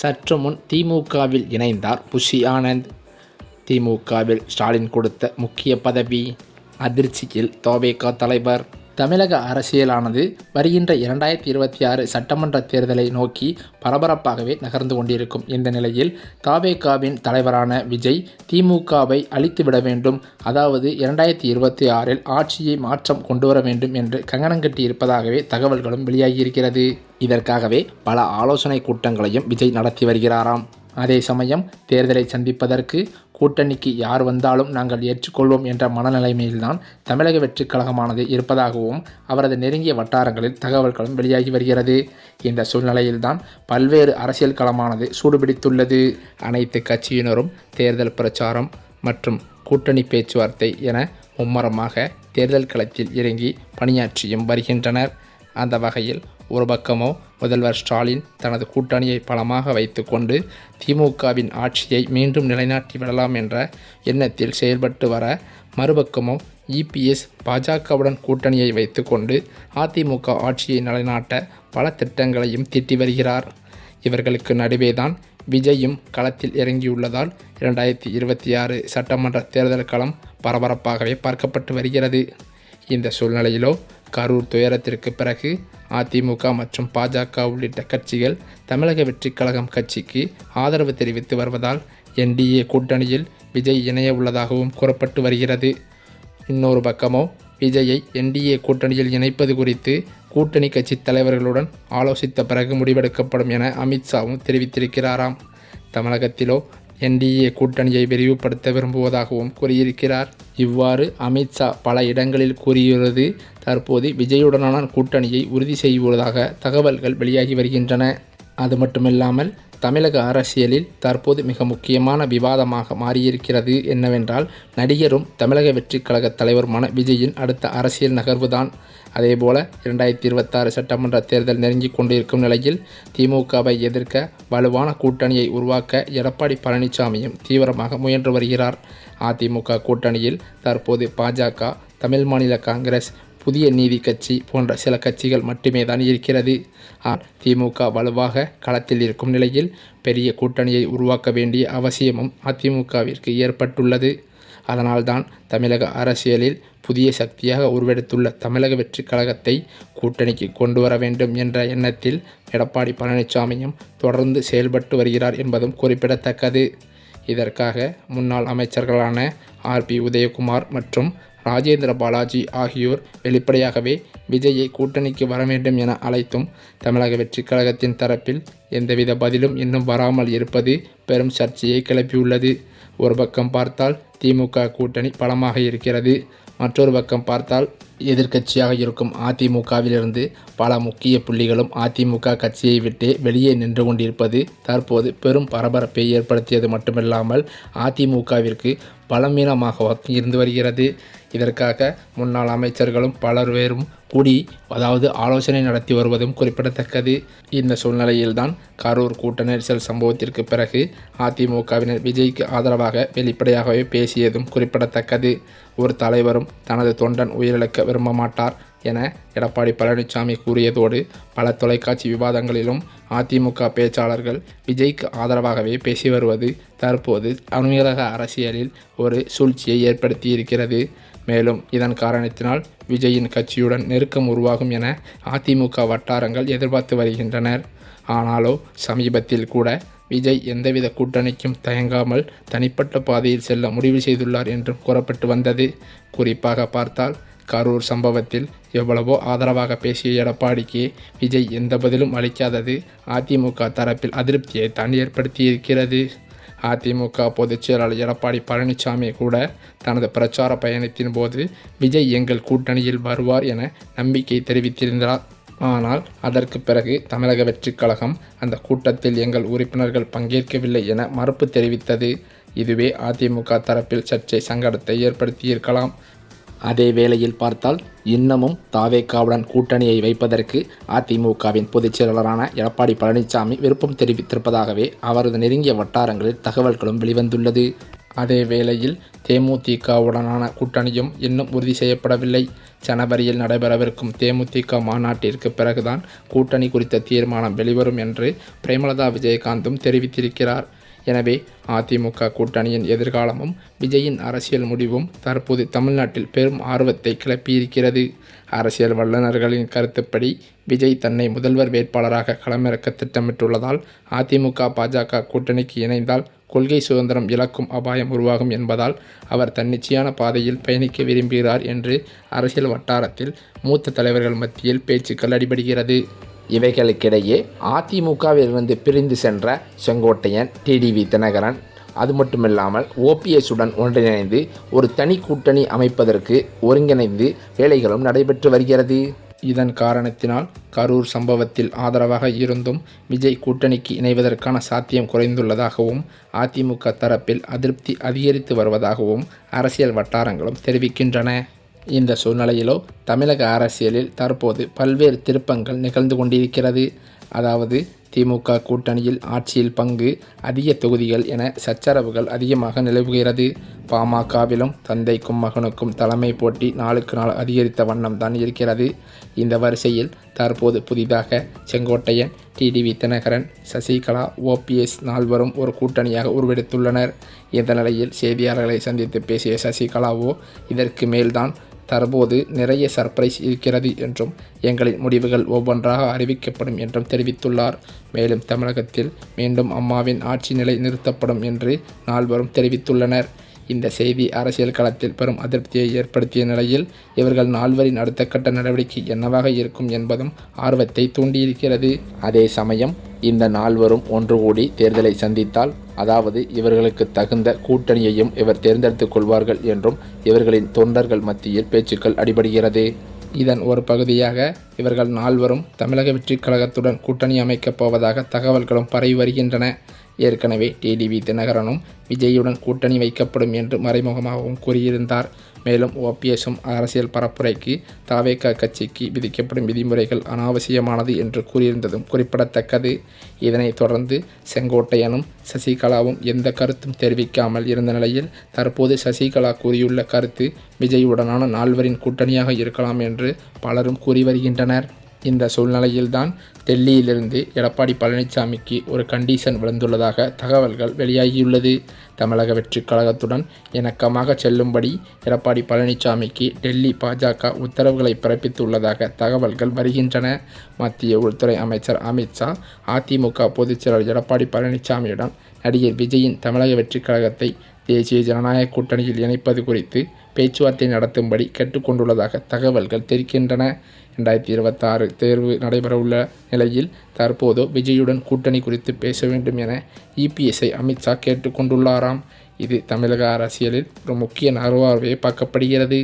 சற்று முன் திமுகவில் இணைந்தார் புஷி ஆனந்த். திமுகவில் ஸ்டாலின் கொடுத்த முக்கிய பதவி அதிர்ச்சியில் தோவேகா தலைவர். தமிழக அரசியலானது வருகின்ற இரண்டாயிரத்தி இருபத்தி ஆறு சட்டமன்ற தேர்தலை நோக்கி பரபரப்பாகவே நகர்ந்து கொண்டிருக்கும் இந்த நிலையில் தாவேகாவின் தலைவரான விஜய் திமுகவை அழித்துவிட வேண்டும். அதாவது இரண்டாயிரத்தி இருபத்தி ஆறில் ஆட்சியை மாற்றம் கொண்டு வர வேண்டும் என்று கங்கணங்கட்டி இருப்பதாகவே தகவல்களும் வெளியாகியிருக்கிறது. இதற்காகவே பல ஆலோசனை கூட்டங்களையும் விஜய் நடத்தி வருகிறாராம். அதே சமயம் தேர்தலை சந்திப்பதற்கு கூட்டணிக்கு யார் வந்தாலும் நாங்கள் ஏற்றுக்கொள்வோம் என்ற மனநிலைமையில்தான் தமிழக வெற்றிக் கழகமானது இருப்பதாகவும் அவரது நெருங்கிய வட்டாரங்களில் தகவல்களும் வெளியாகி வருகிறது. இந்த சூழ்நிலையில்தான் பல்வேறு அரசியல் களமானது சூடுபிடித்துள்ளது. அனைத்து கட்சியினரும் தேர்தல் பிரச்சாரம் மற்றும் கூட்டணி பேச்சுவார்த்தை என மும்மரமாக தேர்தல் களத்தில் இறங்கி பணியாற்றியும் வருகின்றனர். அந்த வகையில் ஒரு பக்கமோ முதல்வர் ஸ்டாலின் தனது கூட்டணியை பலமாக வைத்துக்கொண்டு திமுகவின் ஆட்சியை மீண்டும் நிலைநாட்டி விடலாம் என்ற எண்ணத்தில் செயல்பட்டு வர மறுபக்கமோ இபிஎஸ் பாஜகவுடன் கூட்டணியை வைத்துக்கொண்டு அதிமுக ஆட்சியை நிலைநாட்ட பல திட்டங்களையும் தீட்டி வருகிறார். இவர்களுக்கு நடுவேதான் விஜயும் களத்தில் இறங்கியுள்ளதால் இரண்டாயிரத்தி இருபத்தி ஆறு சட்டமன்ற தேர்தல் களம் பரபரப்பாகவே பார்க்கப்பட்டு வருகிறது. இந்த சூழ்நிலையிலோ கரூர் துயரத்திற்கு பிறகு அதிமுக மற்றும் பாஜக உள்ளிட்ட கட்சிகள் தமிழக வெற்றிக் கழகம் கட்சிக்கு ஆதரவு தெரிவித்து வருவதால் என்டிஏ கூட்டணியில் விஜய் இணைய உள்ளதாகவும் கூறப்பட்டு வருகிறது. இன்னொரு பக்கமோ விஜயை என்டிஏ கூட்டணியில் இணைப்பது குறித்து கூட்டணி கட்சி தலைவர்களுடன் ஆலோசித்த பிறகு முடிவெடுக்கப்படும் என அமித்ஷாவும் தெரிவித்திருக்கிறாராம். தமிழகத்திலோ என்டிஏ கூட்டணியை விரிவுபடுத்த விரும்புவதாகவும் கூறியிருக்கிறார். இவ்வாறு அமித்ஷா பல இடங்களில் கூறியுள்ளது. தற்போது விஜயுடனான கூட்டணியை உறுதி செய்வதாக தகவல்கள் வெளியாகி வருகின்றன. அது மட்டுமில்லாமல் தமிழக அரசியலில் தற்போது மிக முக்கியமான விவாதமாக மாறியிருக்கிறது என்னவென்றால் நடிகரும் தமிழக வெற்றிக் கழக தலைவருமான விஜயின் அடுத்த அரசியல் நகர்வுதான். அதேபோல இரண்டாயிரத்தி இருபத்தாறு சட்டமன்ற தேர்தல் நெருங்கி கொண்டிருக்கும் நிலையில் திமுகவை எதிர்க்க வலுவான கூட்டணியை உருவாக்க எடப்பாடி பழனிசாமியும் தீவிரமாக முயன்று வருகிறார். அதிமுக கூட்டணியில் தற்போது பாஜக தமிழ் மாநில காங்கிரஸ் புதிய நீதி கட்சி போன்ற சில கட்சிகள் மட்டுமே தான் இருக்கிறது திமுக வலுவாக களத்தில் இருக்கும் நிலையில் பெரிய கூட்டணியை உருவாக்க வேண்டிய அவசியமும் அதிமுகவிற்கு ஏற்பட்டுள்ளது. அதனால்தான் தமிழக அரசியலில் புதிய சக்தியாக உருவெடுத்துள்ள தமிழக வெற்றி கழகத்தை கூட்டணிக்கு கொண்டு வர வேண்டும் என்ற எண்ணத்தில் எடப்பாடி பழனிசாமியும் தொடர்ந்து செயல்பட்டு வருகிறார் என்பதும் குறிப்பிடத்தக்கது. இதற்காக முன்னாள் அமைச்சர்களான ஆர் பி உதயகுமார் மற்றும் ராஜேந்திர பாலாஜி ஆகியோர் வெளிப்படையாகவே விஜயை கூட்டணிக்கு வர வேண்டும் என அழைத்தும் தமிழக வெற்றிக் கழகத்தின் தரப்பில் எந்தவித பதிலும் இன்னும் வராமல் இருப்பது பெரும் சர்ச்சையை கிளப்பியுள்ளது. ஒரு பக்கம் பார்த்தால் திமுக கூட்டணி பலமாக இருக்கிறது. மற்றொரு பக்கம் பார்த்தால் எதிர்க்கட்சியாக இருக்கும் அதிமுகவிலிருந்து பல முக்கிய புள்ளிகளும் அதிமுக கட்சியை விட்டு வெளியே நின்று கொண்டிருப்பது தற்போது பெரும் பரபரப்பை ஏற்படுத்தியது மட்டுமில்லாமல் அதிமுகவிற்கு பலவீனமாக இருந்து வருகிறது. இதற்காக முன்னாள் அமைச்சர்களும் பலர் வேறும் கூடி அதாவது ஆலோசனை நடத்தி வருவதும் குறிப்பிடத்தக்கது. இந்த சூழ்நிலையில்தான் கரூர் கூட்ட நெரிசல் சம்பவத்திற்கு பிறகு அதிமுகவினர் விஜய்க்கு ஆதரவாக வெளிப்படையாகவே பேசியதும் குறிப்பிடத்தக்கது. ஒரு தலைவரும் தனது தொண்டன் உயிரிழக்க விரும்ப மாட்டார் என எடப்பாடி பழனிசாமி கூறியதோடு பல தொலைக்காட்சி விவாதங்களிலும் அதிமுக பேச்சாளர்கள் விஜய்க்கு ஆதரவாகவே பேசி வருவது தற்போது தமிழக அரசியலில் ஒரு சூழ்ச்சியை ஏற்படுத்தியிருக்கிறது. மேலும் இதன் காரணத்தினால் விஜயின் கட்சியுடன் நெருக்கம் உருவாகும் என அதிமுக வட்டாரங்கள் எதிர்பார்த்து வருகின்றனர். ஆனாலோ சமீபத்தில் கூட விஜய் எந்தவித கூட்டணிக்கும் தயங்காமல் தனிப்பட்ட பாதையில் செல்ல முடிவு செய்துள்ளார் என்றும் கூறப்பட்டு வந்தது. குறிப்பாக பார்த்தால் கரூர் சம்பவத்தில் எவ்வளவோ ஆதரவாக பேசிய எடப்பாடிக்கு விஜய் எந்த பதிலும் அளிக்காதது அதிமுக தரப்பில் அதிருப்தியை தான் ஏற்படுத்தியிருக்கிறது. அதிமுக பொதுச் செயலாளர் எடப்பாடி பழனிசாமி கூட தனது பிரச்சார பயணத்தின் போது விஜய் எங்கள் கூட்டணியில் வருவார் என நம்பிக்கை தெரிவித்திருந்தார். ஆனால் அதற்கு பிறகு தமிழக வெற்றிக் கழகம் அந்த கூட்டத்தில் எங்கள் உறுப்பினர்கள் பங்கேற்கவில்லை என மறுப்பு தெரிவித்தது. இதுவே அதிமுக தரப்பில் சர்ச்சை சங்கடத்தை ஏற்படுத்தியிருக்கலாம். அதே வேளையில் பார்த்தால் இன்னமும் தாவேக்காவுடன் கூட்டணியை வைப்பதற்கு அதிமுகவின் பொதுச் செயலாளரான எடப்பாடி பழனிசாமி விருப்பம் தெரிவித்திருப்பதாகவே அவரது நெருங்கிய வட்டாரங்களில் தகவல்களும் வெளிவந்துள்ளது. அதே வேளையில் தேமுதிகவுடனான கூட்டணியும் இன்னும் உறுதி செய்யப்படவில்லை. ஜனவரியில் நடைபெறவிருக்கும் தேமுதிக மாநாட்டிற்கு பிறகுதான் கூட்டணி குறித்த தீர்மானம் வெளிவரும் என்று பிரேமலதா விஜயகாந்தும் தெரிவித்திருக்கிறார். எனவே அதிமுக கூட்டணியின் எதிர்காலமும் விஜயின் அரசியல் முடிவும் தற்போது தமிழ்நாட்டில் பெரும் ஆர்வத்தை கிளப்பியிருக்கிறது. அரசியல் வல்லுநர்களின் கருத்துப்படி விஜய் தன்னை முதல்வர் வேட்பாளராக களமிறக்க திட்டமிட்டுள்ளதால் அதிமுக பாஜக கூட்டணிக்கு இணைந்தால் கொள்கை சுதந்திரம் இழக்கும் அபாயம் உருவாகும் என்பதால் அவர் தன்னிச்சையான பாதையில் பயணிக்க விரும்புகிறார் என்று அரசியல் வட்டாரத்தில் மூத்த தலைவர்கள் மத்தியில் பேச்சுக்கள் அடிபடுகிறது. இவைகளுக்கிடையே அதிமுகவிலிருந்து பிரிந்து சென்ற செங்கோட்டையன் டிடிவி தினகரன் அது மட்டுமில்லாமல் ஓபிஎஸ்ஸுடன் ஒன்றிணைந்து ஒரு தனி கூட்டணி அமைப்பதற்கு ஒருங்கிணைந்து வேலைகளும் நடைபெற்று வருகிறது. இதன் காரணத்தினால் கரூர் சம்பவத்தில் ஆதரவாக இருந்தும் விஜய் கூட்டணிக்கு இணைவதற்கான சாத்தியம் குறைந்துள்ளதாகவும் அதிமுக தரப்பில் அதிருப்தி அதிகரித்து வருவதாகவும் அரசியல் வட்டாரங்களும் தெரிவிக்கின்றன. இந்த சூழ்நிலையிலோ தமிழக அரசியலில் தற்போது பல்வேறு திருப்பங்கள் நிகழ்ந்து கொண்டிருக்கிறது. அதாவது திமுக கூட்டணியில் ஆட்சியில் பங்கு அதிக தொகுதிகள் என சச்சரவுகள் அதிகமாக நிலவுகிறது. பாமகவிலும் தந்தைக்கும் மகனுக்கும் தலைமை போட்டி நாளுக்கு நாள் அதிகரித்த வண்ணம் தான் இருக்கிறது. இந்த வரிசையில் தற்போது புதிதாக செங்கோட்டையன் டிடிவி தினகரன் சசிகலா ஓபிஎஸ் நால்வரும் ஒரு கூட்டணியாக உருவெடுத்துள்ளனர். இந்த நிலையில் செய்தியாளர்களை சந்தித்து பேசிய சசிகலாவோ இதற்கு மேல்தான் தற்போது நிறைய சர்ப்ரைஸ் இருக்கிறது என்றும் எங்களின் முடிவுகள் ஒவ்வொன்றாக அறிவிக்கப்படும் என்றும் தெரிவித்துள்ளார். மேலும் தமிழகத்தில் மீண்டும் அம்மாவின் ஆட்சி நிலை நிறுத்தப்படும் என்று நால்வரும் தெரிவித்துள்ளனர். இந்த செய்தி அரசியல் களத்தில் பெரும் அதிருப்தியை ஏற்படுத்திய நிலையில் இவர்கள் நால்வரின் அடுத்த கட்ட நடவடிக்கை என்னவாக இருக்கும் என்பதும் ஆர்வத்தை தூண்டியிருக்கிறது. அதே சமயம் இந்த நால்வரும் ஒன்று கூடி தேர்தலை சந்தித்தால் அதாவது இவர்களுக்கு தகுந்த கூட்டணியையும் இவர் தேர்ந்தெடுத்துக் கொள்வார்கள் என்றும் இவர்களின் தொண்டர்கள் மத்தியில் பேச்சுக்கள் அடிபடுகிறது. இதன் ஒரு பகுதியாக இவர்கள் நால்வரும் தமிழக வெற்றிக் கழகத்துடன் கூட்டணி அமைக்கப் போவதாக தகவல்களும் பரவி வருகின்றன. ஏற்கனவே டிடிவி தினகரனும் விஜயுடன் கூட்டணி வைக்கப்படும் என்று மறைமுகமாகவும் கூறியிருந்தார். மேலும் ஓபிஎஸும் அரசியல் பரப்புரைக்கு தாவேக கட்சிக்கு விதிக்கப்படும் விதிமுறைகள் அனாவசியமானது என்று கூறியிருந்ததும் குறிப்பிடத்தக்கது. இதனைத் தொடர்ந்து செங்கோட்டையனும் சசிகலாவும் எந்த கருத்தும் தெரிவிக்காமல் இருந்த நிலையில் தற்போது சசிகலா கூறியுள்ள கருத்து விஜயுடனான நால்வரின் கூட்டணியாக இருக்கலாம் என்று பலரும் கூறி வருகின்றனர். இந்த சூழ்நிலையில்தான் டெல்லியிலிருந்து எடப்பாடி பழனிசாமிக்கு ஒரு கண்டிஷன் விழுந்துள்ளதாக தகவல்கள் வெளியாகியுள்ளது. தமிழக வெற்றிக் கழகத்துடன் இணக்கமாக செல்லும்படி எடப்பாடி பழனிசாமிக்கு டெல்லி பாஜக உத்தரவுகளை பிறப்பித்துள்ளதாக தகவல்கள் வருகின்றன. மத்திய உள்துறை அமைச்சர் அமித்ஷா அதிமுக பொதுச்செயலர் எடப்பாடி பழனிசாமியுடன் நடிகர் விஜயின் தமிழக வெற்றிக் கழகத்தை தேசிய ஜனநாயக கூட்டணியில் இணைப்பது குறித்து பேச்சுவார்த்தை நடத்தும்படி கேட்டுக்கொண்டுள்ளதாக தகவல்கள் தெரிவிக்கின்றன ரெண்டாயிரத்தி இருபத்தாறு தேர்வு நடைபெறவுள்ள நிலையில் தற்போது விஜயுடன் கூட்டணி குறித்து பேச வேண்டும் என இபிஎஸ்ஐ அமித்ஷா கேட்டுக்கொண்டுள்ளாராம். இது தமிழக அரசியலில் ஒரு முக்கிய நகர்வாகவே பார்க்கப்படுகிறது.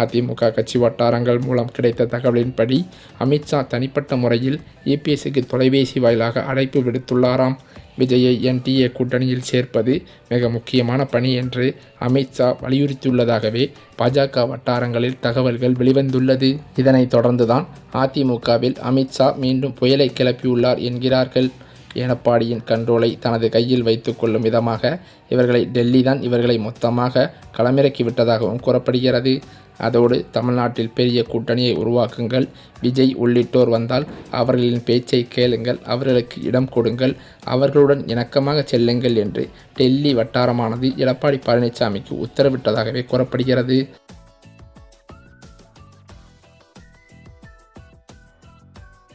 அதிமுக கட்சி வட்டாரங்கள் மூலம் கிடைத்த தகவலின்படி அமித்ஷா தனிப்பட்ட முறையில் இபிஎஸ்சிக்கு தொலைபேசி வாயிலாக அழைப்பு விடுத்துள்ளாராம். விஜயை என்டிஏ கூட்டணியில் சேர்ப்பது மிக முக்கியமான பணி என்று அமித்ஷா வலியுறுத்தியுள்ளதாகவே பாஜக வட்டாரங்களில் தகவல்கள் வெளிவந்துள்ளது. இதனைத் தொடர்ந்துதான் அதிமுகவில் அமித்ஷா மீண்டும் புயலை கிளப்பியுள்ளார் என்கிறார்கள். எடப்பாடியின் கண்ட்ரோலை தனது கையில் வைத்து கொள்ளும் விதமாக இவர்களை டெல்லி தான் இவர்களை மொத்தமாக களமிறக்கி விட்டதாகவும் கூறப்படுகிறது. அதோடு தமிழ்நாட்டில் பெரிய கூட்டணியை உருவாக்குங்கள். விஜய் உள்ளிட்டோர் வந்தால் அவர்களின் பேச்சை கேளுங்கள். அவர்களுக்கு இடம் கொடுங்கள். அவர்களுடன் இணக்கமாக செல்லுங்கள் என்று டெல்லி வட்டாரமானது எடப்பாடி பழனிசாமிக்கு உத்தரவிட்டதாகவே கூறப்படுகிறது.